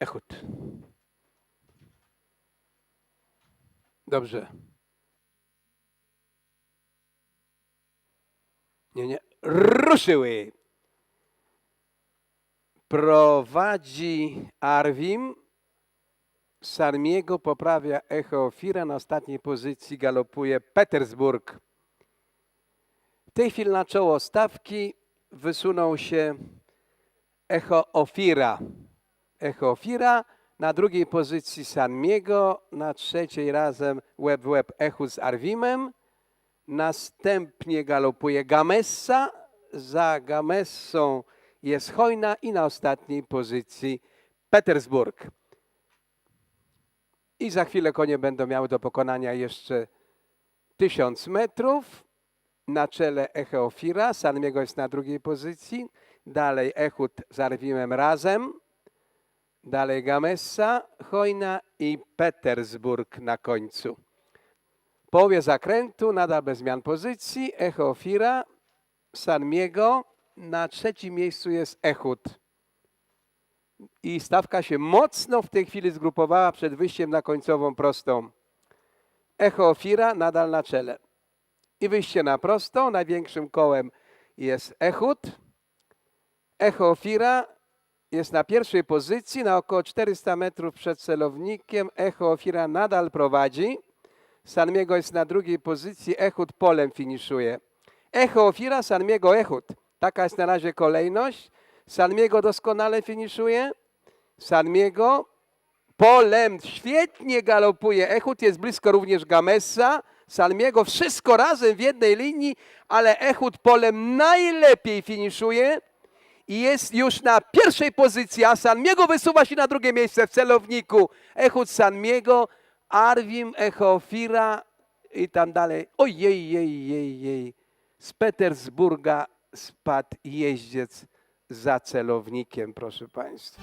Echut. Dobrze. Nie, nie. Ruszyły. Prowadzi Arwim. Sarmiego poprawia Echo Ofira. Na ostatniej pozycji galopuje Petersburg. W tej chwili na czoło stawki wysunął się Echo Ofira. Echo Ofira. Na drugiej pozycji Sarmiego. Na trzeciej razem web web Echu z Arwimem. Następnie galopuje Gamessa. Za Gamessą jest Hojna i na ostatniej pozycji Petersburg. I za chwilę konie będą miały do pokonania jeszcze 1000 metrów. Na czele Echeofira, Sanmiego jest na drugiej pozycji. Dalej Echut z Arwimem razem. Dalej Gamessa, Hojna i Petersburg na końcu. W połowie zakrętu, nadal bez zmian pozycji, Echeofira, Sanmiego. Na trzecim miejscu jest Echut. I stawka się mocno w tej chwili zgrupowała przed wyjściem na końcową prostą. Echo Ofira nadal na czele. I wyjście na prostą. Największym kołem jest Echut. Echo Ofira jest na pierwszej pozycji, na około 400 metrów przed celownikiem. Echo Ofira nadal prowadzi. Sanmiego jest na drugiej pozycji. Echut polem finiszuje. Echo Ofira, Sanmiego, Echut. Taka jest na razie kolejność. Sanmiego doskonale finiszuje. Sanmiego polem świetnie galopuje. Echut jest blisko również Gamessa. Salmiego wszystko razem w jednej linii, ale Echut polem najlepiej finiszuje i jest już na pierwszej pozycji, a Sanmiego wysuwa się na drugie miejsce w celowniku. Echut Sanmiego, Arwim, Echofira i tam dalej. Ojej, jej, jej, jej. Z Petersburga spadł jeździec za celownikiem, proszę Państwa.